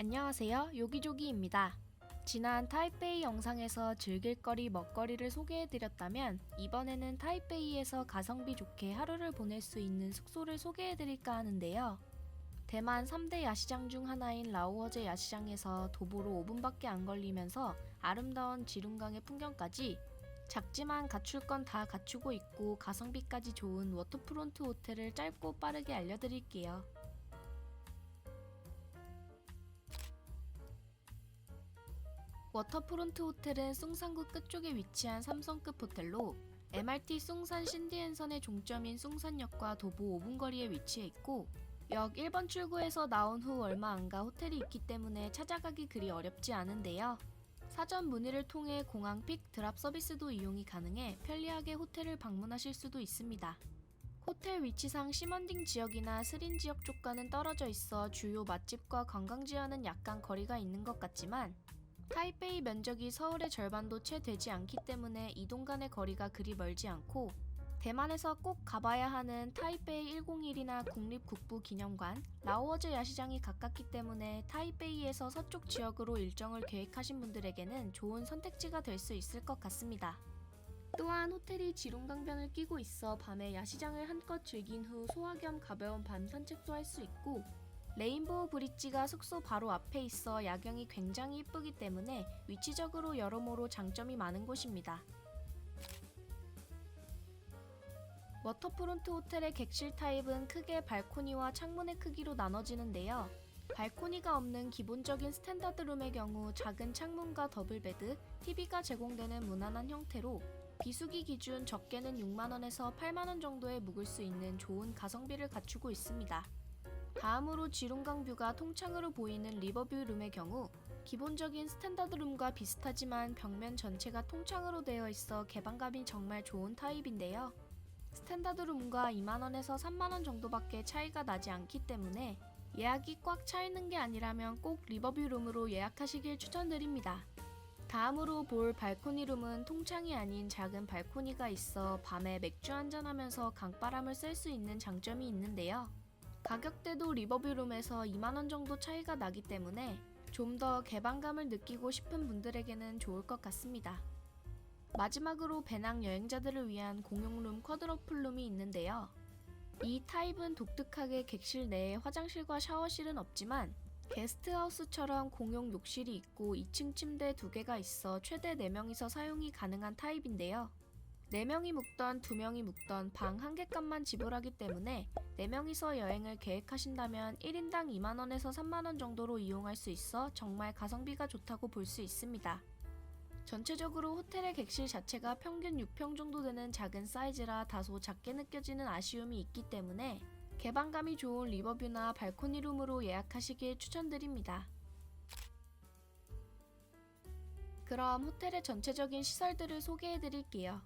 안녕하세요. 요기조기입니다. 지난 타이페이 영상에서 즐길거리 먹거리를 소개해드렸다면 이번에는 타이페이에서 가성비 좋게 하루를 보낼 수 있는 숙소를 소개해드릴까 하는데요. 대만 3대 야시장 중 하나인 라오어제 야시장에서 도보로 5분밖에 안 걸리면서 아름다운 지룬강의 풍경까지 작지만 갖출 건 다 갖추고 있고 가성비까지 좋은 워터프론트 호텔을 짧고 빠르게 알려드릴게요. 워터프론트 호텔은 숭산구 끝쪽에 위치한 삼성급 호텔로 MRT 숭산 신디엔선의 종점인 숭산역과 도보 5분 거리에 위치해 있고 역 1번 출구에서 나온 후 얼마 안 가 호텔이 있기 때문에 찾아가기 그리 어렵지 않은데요. 사전 문의를 통해 공항 픽 드랍 서비스도 이용이 가능해 편리하게 호텔을 방문하실 수도 있습니다. 호텔 위치상 시먼딩 지역이나 스린 지역 쪽과는 떨어져 있어 주요 맛집과 관광지와는 약간 거리가 있는 것 같지만 타이페이 면적이 서울의 절반도 채 되지 않기 때문에 이동 간의 거리가 그리 멀지 않고 대만에서 꼭 가봐야 하는 타이페이 101이나 국립국부 기념관, 라오어즈 야시장이 가깝기 때문에 타이페이에서 서쪽 지역으로 일정을 계획하신 분들에게는 좋은 선택지가 될 수 있을 것 같습니다. 또한 호텔이 지룡강변을 끼고 있어 밤에 야시장을 한껏 즐긴 후 소화 겸 가벼운 밤 산책도 할 수 있고 레인보우 브릿지가 숙소 바로 앞에 있어 야경이 굉장히 이쁘기 때문에 위치적으로 여러모로 장점이 많은 곳입니다. 워터프론트 호텔의 객실 타입은 크게 발코니와 창문의 크기로 나눠지는데요. 발코니가 없는 기본적인 스탠다드 룸의 경우 작은 창문과 더블베드, TV가 제공되는 무난한 형태로 비수기 기준 적게는 6만원에서 8만원 정도에 묵을 수 있는 좋은 가성비를 갖추고 있습니다. 다음으로 지룡강 뷰가 통창으로 보이는 리버뷰 룸의 경우 기본적인 스탠다드 룸과 비슷하지만 벽면 전체가 통창으로 되어 있어 개방감이 정말 좋은 타입인데요. 스탠다드 룸과 2만원에서 3만원 정도밖에 차이가 나지 않기 때문에 예약이 꽉 차 있는 게 아니라면 꼭 리버뷰 룸으로 예약하시길 추천드립니다. 다음으로 볼 발코니 룸은 통창이 아닌 작은 발코니가 있어 밤에 맥주 한잔하면서 강바람을 쐴 수 있는 장점이 있는데요. 가격대도 리버뷰룸에서 2만원 정도 차이가 나기 때문에 좀 더 개방감을 느끼고 싶은 분들에게는 좋을 것 같습니다. 마지막으로 배낭 여행자들을 위한 공용룸 쿼드러플룸이 있는데요. 이 타입은 독특하게 객실 내에 화장실과 샤워실은 없지만 게스트하우스처럼 공용 욕실이 있고 2층 침대 2개가 있어 최대 4명이서 사용이 가능한 타입인데요. 4명이 묵던 2명이 묵던 방 1개값만 지불하기 때문에 4명이서 여행을 계획하신다면 1인당 2만원에서 3만원 정도로 이용할 수 있어 정말 가성비가 좋다고 볼 수 있습니다. 전체적으로 호텔의 객실 자체가 평균 6평 정도 되는 작은 사이즈라 다소 작게 느껴지는 아쉬움이 있기 때문에 개방감이 좋은 리버뷰나 발코니 룸으로 예약하시길 추천드립니다. 그럼 호텔의 전체적인 시설들을 소개해 드릴게요.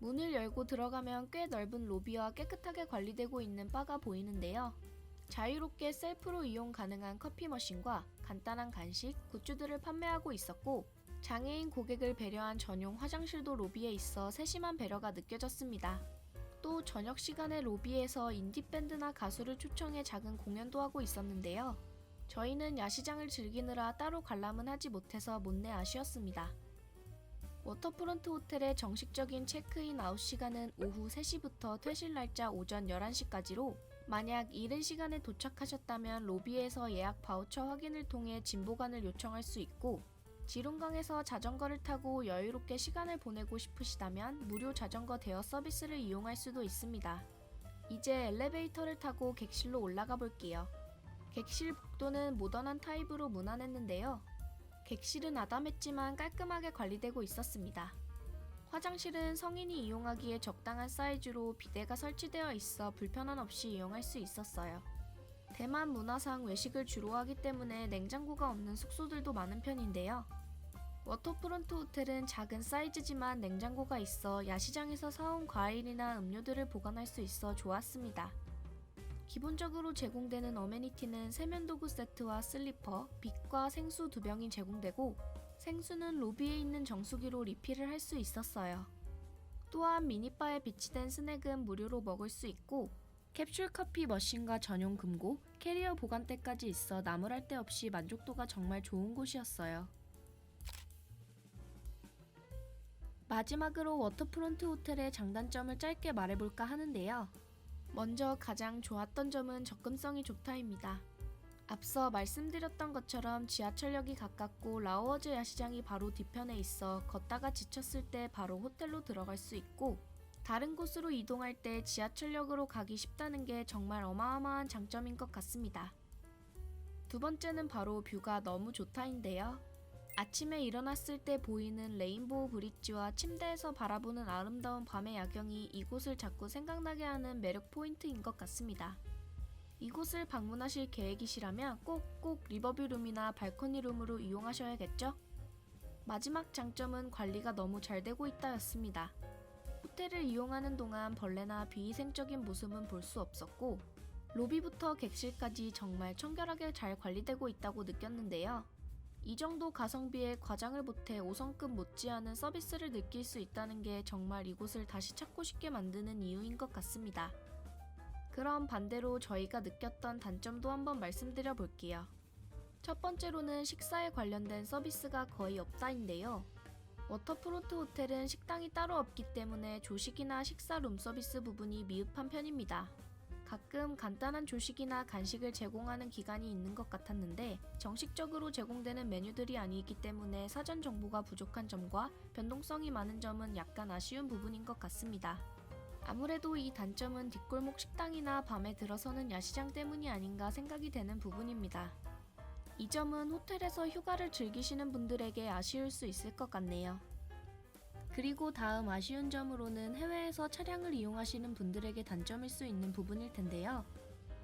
문을 열고 들어가면 꽤 넓은 로비와 깨끗하게 관리되고 있는 바가 보이는데요. 자유롭게 셀프로 이용 가능한 커피 머신과 간단한 간식, 굿즈들을 판매하고 있었고 장애인 고객을 배려한 전용 화장실도 로비에 있어 세심한 배려가 느껴졌습니다. 또 저녁 시간에 로비에서 인디밴드나 가수를 초청해 작은 공연도 하고 있었는데요. 저희는 야시장을 즐기느라 따로 관람은 하지 못해서 못내 아쉬웠습니다. 워터프론트 호텔의 정식적인 체크인 아웃 시간은 오후 3시부터 퇴실 날짜 오전 11시까지로 만약 이른 시간에 도착하셨다면 로비에서 예약 바우처 확인을 통해 진보관을 요청할 수 있고 지룡강에서 자전거를 타고 여유롭게 시간을 보내고 싶으시다면 무료 자전거 대여 서비스를 이용할 수도 있습니다. 이제 엘리베이터를 타고 객실로 올라가 볼게요. 객실 복도는 모던한 타입으로 무난했는데요. 객실은 아담했지만 깔끔하게 관리되고 있었습니다. 화장실은 성인이 이용하기에 적당한 사이즈로 비데가 설치되어 있어 불편함 없이 이용할 수 있었어요. 대만 문화상 외식을 주로 하기 때문에 냉장고가 없는 숙소들도 많은 편인데요. 워터프론트 호텔은 작은 사이즈지만 냉장고가 있어 야시장에서 사온 과일이나 음료들을 보관할 수 있어 좋았습니다. 기본적으로 제공되는 어메니티는 세면도구 세트와 슬리퍼, 빛과 생수 두 병이 제공되고 생수는 로비에 있는 정수기로 리필을 할 수 있었어요. 또한 미니바에 비치된 스낵은 무료로 먹을 수 있고 캡슐 커피 머신과 전용 금고, 캐리어 보관대까지 있어 나무랄 데 없이 만족도가 정말 좋은 곳이었어요. 마지막으로 워터프론트 호텔의 장단점을 짧게 말해볼까 하는데요. 먼저 가장 좋았던 점은 접근성이 좋다입니다. 앞서 말씀드렸던 것처럼 지하철역이 가깝고 라오어즈 야시장이 바로 뒤편에 있어 걷다가 지쳤을 때 바로 호텔로 들어갈 수 있고 다른 곳으로 이동할 때 지하철역으로 가기 쉽다는 게 정말 어마어마한 장점인 것 같습니다. 두 번째는 바로 뷰가 너무 좋다인데요. 아침에 일어났을 때 보이는 레인보우 브릿지와 침대에서 바라보는 아름다운 밤의 야경이 이곳을 자꾸 생각나게 하는 매력 포인트인 것 같습니다. 이곳을 방문하실 계획이시라면 꼭꼭 리버뷰 룸이나 발코니 룸으로 이용하셔야겠죠? 마지막 장점은 관리가 너무 잘 되고 있다였습니다. 호텔을 이용하는 동안 벌레나 비위생적인 모습은 볼 수 없었고 로비부터 객실까지 정말 청결하게 잘 관리되고 있다고 느꼈는데요. 이 정도 가성비에 과장을 보태 5성급 못지않은 서비스를 느낄 수 있다는 게 정말 이곳을 다시 찾고 싶게 만드는 이유인 것 같습니다. 그럼 반대로 저희가 느꼈던 단점도 한번 말씀드려 볼게요. 첫 번째로는 식사에 관련된 서비스가 거의 없다인데요. 워터프론트 호텔은 식당이 따로 없기 때문에 조식이나 식사 룸 서비스 부분이 미흡한 편입니다. 가끔 간단한 조식이나 간식을 제공하는 기간이 있는 것 같았는데 정식적으로 제공되는 메뉴들이 아니기 때문에 사전 정보가 부족한 점과 변동성이 많은 점은 약간 아쉬운 부분인 것 같습니다. 아무래도 이 단점은 뒷골목 식당이나 밤에 들어서는 야시장 때문이 아닌가 생각이 되는 부분입니다. 이 점은 호텔에서 휴가를 즐기시는 분들에게 아쉬울 수 있을 것 같네요. 그리고 다음 아쉬운 점으로는 해외에서 차량을 이용하시는 분들에게 단점일 수 있는 부분일 텐데요.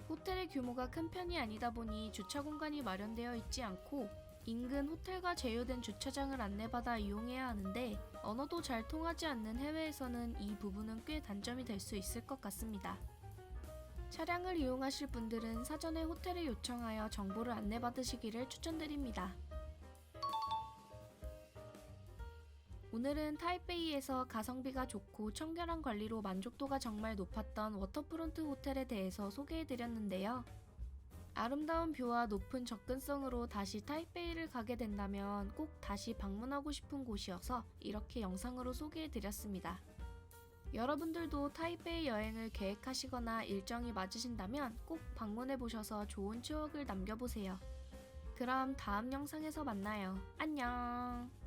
호텔의 규모가 큰 편이 아니다 보니 주차 공간이 마련되어 있지 않고 인근 호텔과 제휴된 주차장을 안내받아 이용해야 하는데 언어도 잘 통하지 않는 해외에서는 이 부분은 꽤 단점이 될 수 있을 것 같습니다. 차량을 이용하실 분들은 사전에 호텔에 요청하여 정보를 안내받으시기를 추천드립니다. 오늘은 타이베이에서 가성비가 좋고 청결한 관리로 만족도가 정말 높았던 워터프론트 호텔에 대해서 소개해드렸는데요. 아름다운 뷰와 높은 접근성으로 다시 타이베이를 가게 된다면 꼭 다시 방문하고 싶은 곳이어서 이렇게 영상으로 소개해드렸습니다. 여러분들도 타이베이 여행을 계획하시거나 일정이 맞으신다면 꼭 방문해 보셔서 좋은 추억을 남겨보세요. 그럼 다음 영상에서 만나요. 안녕!